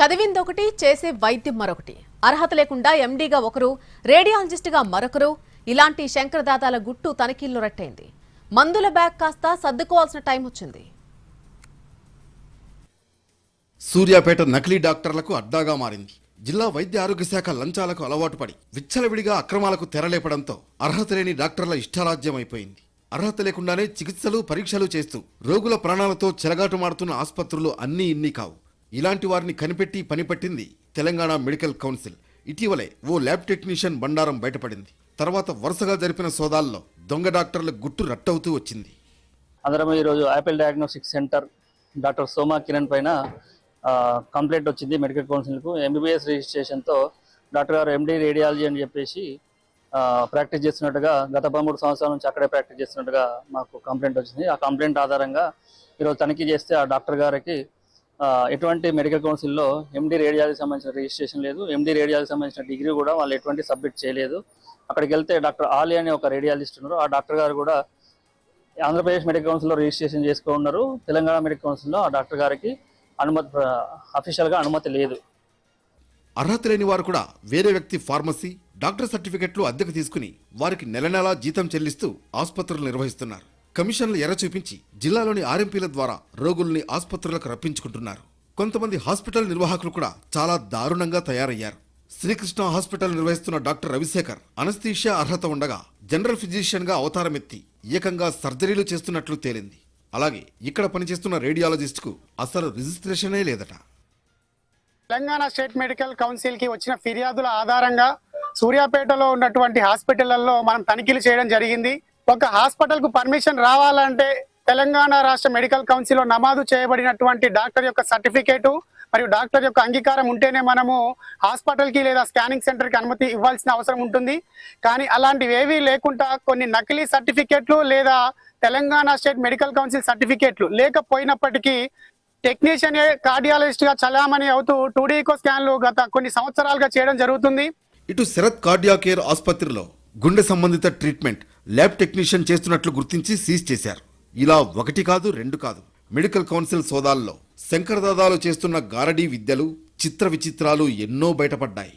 చదివిందొకటి చేసే వైద్యం మరొకటి. అర్హత లేకుండా ఎండీగా ఒకరు రేడియాలజిస్టుగా మరొకరు ఇలాంటి శంకరదాదాల గుట్టు తనిఖీల్లో రట్టయింది. మందుల బ్యాగ్ కాస్త సర్దుకోవాల్సిన టైం వచ్చింది. సూర్యాపేట నకిలీ డాక్టర్లకు అడ్డాగా మారింది. జిల్లా వైద్య ఆరోగ్య శాఖ లంచాలకు అలవాటు పడి విచ్చలవిడిగా అక్రమాలకు తెరలేపడంతో అర్హత లేని డాక్టర్ల ఇష్టారాజ్యం అయిపోయింది అర్హత లేకుండానే చికిత్సలు పరీక్షలు చేస్తూ రోగుల ప్రాణాలతో చెలగాటమాడుతున్న ఆసుపత్రులు అన్నీ ఇన్ని కావు. ఇలాంటి వారిని కనిపెట్టి పనిపట్టింది తెలంగాణ మెడికల్ కౌన్సిల్. ఇటీవలే ఓ ల్యాబ్ టెక్నీషియన్ బండారం బయటపడింది. తర్వాత వరుసగా జరిపిన సోదాల్లో దొంగ డాక్టర్ల గుట్టు రట్టవుతూ వచ్చింది. అందరం ఈరోజు Apple diagnostic centre doctor Soma Kiran పైన కంప్లైంట్ వచ్చింది మెడికల్ కౌన్సిల్కు. ఎంబీబీఎస్ రిజిస్ట్రేషన్తో డాక్టర్ గారు ఎండి రేడియాలజీ అని చెప్పేసి ప్రాక్టీస్ చేస్తున్నట్టుగా గత పదమూడు సంవత్సరాల నుంచి అక్కడే ప్రాక్టీస్ చేస్తున్నట్టుగా మాకు కంప్లైంట్ వచ్చింది. ఆ కంప్లైంట్ ఆధారంగా ఈరోజు తనిఖీ చేస్తే ఆ డాక్టర్ గారికి ఎటువంటి మెడికల్ కౌన్సిల్లో ఎండి రేడియాలజీ సంబంధించిన రిజిస్ట్రేషన్ లేదు. ఎండి రేడియాలజీ సంబంధించిన డిగ్రీ కూడా వాళ్ళు ఎటువంటి సబ్మిట్ చేయలేదు. అక్కడికి వెళ్తే డాక్టర్ ఆలి అనే ఒక రేడియాలజిస్ట్ ఉన్నారు. ఆ డాక్టర్ గారు కూడా ఆంధ్రప్రదేశ్ మెడికల్ కౌన్సిల్లో రిజిస్ట్రేషన్ చేసుకున్నారు తెలంగాణ మెడికల్ కౌన్సిల్లో ఆ డాక్టర్ గారికి అనుమతి అఫీషియల్గా అనుమతి లేదు. అర్హత లేని వారు కూడా వేరే వ్యక్తి ఫార్మసీ డాక్టర్ సర్టిఫికెట్లు అద్దెకు తీసుకుని వారికి నెల నెలా జీతం చెల్లిస్తూ ఆసుపత్రులు నిర్వహిస్తున్నారు. కమిషన్లు ఎర్ర చూపించి జిల్లాలోని ఆర్ఎంపీల ద్వారా రోగుల్ని ఆసుపత్రులకు రప్పించుకుంటున్నారు. కొంతమంది హాస్పిటల్ నిర్వాహకులు కూడా చాలా దారుణంగా తయారయ్యారు. శ్రీకృష్ణ హాస్పిటల్ నిర్వహిస్తున్న డాక్టర్ రవిశేఖర్ అనస్థీషియా అర్హత ఉండగా జనరల్ ఫిజిషియన్గా అవతారమెత్తి ఏకంగా సర్జరీలు చేస్తున్నట్లు తేలింది. అలాగే ఇక్కడ పనిచేస్తున్న రేడియాలజిస్ట్కు అసలు రిజిస్ట్రేషనే లేదట. తెలంగాణ స్టేట్ మెడికల్ కౌన్సిల్కి వచ్చిన ఫిర్యాదుల ఆధారంగా సూర్యాపేటలో ఉన్నటువంటి హాస్పిటళ్ళలో మనం తనిఖీలు చేయడం జరిగింది. ఒక హాస్పిటల్కు పర్మిషన్ రావాలంటే తెలంగాణ రాష్ట్ర మెడికల్ కౌన్సిల్లో నమోదు చేయబడినటువంటి డాక్టర్ యొక్క సర్టిఫికేటు మరియు డాక్టర్ యొక్క అంగీకారం ఉంటేనే మనము హాస్పిటల్కి లేదా స్కానింగ్ సెంటర్కి అనుమతి ఇవ్వాల్సిన అవసరం ఉంటుంది. కానీ అలాంటివి ఏవీ లేకుండా కొన్ని నకిలీ సర్టిఫికేట్లు లేదా తెలంగాణ స్టేట్ మెడికల్ కౌన్సిల్ సర్టిఫికేట్లు లేకపోయినప్పటికీ టెక్నీషియన్ కార్డియాలజిస్ట్గా చలామణి అవుతూ టూడీకో స్కాన్లు గత కొన్ని సంవత్సరాలుగా చేయడం జరుగుతుంది. ఇటు శరత్ కార్డియా కేర్ ఆసుపత్రిలో గుండె సంబంధిత ట్రీట్మెంట్ ల్యాబ్ టెక్నీషియన్ చేస్తున్నట్లు గుర్తించి సీజ్ చేశారు. ఇలా ఒకటి కాదు రెండు కాదు. మెడికల్ కౌన్సిల్ సోదాల్లో శంకరదాదాలు చేస్తున్న గారడీ విద్యలు చిత్ర విచిత్రాలు ఎన్నో బయటపడ్డాయి.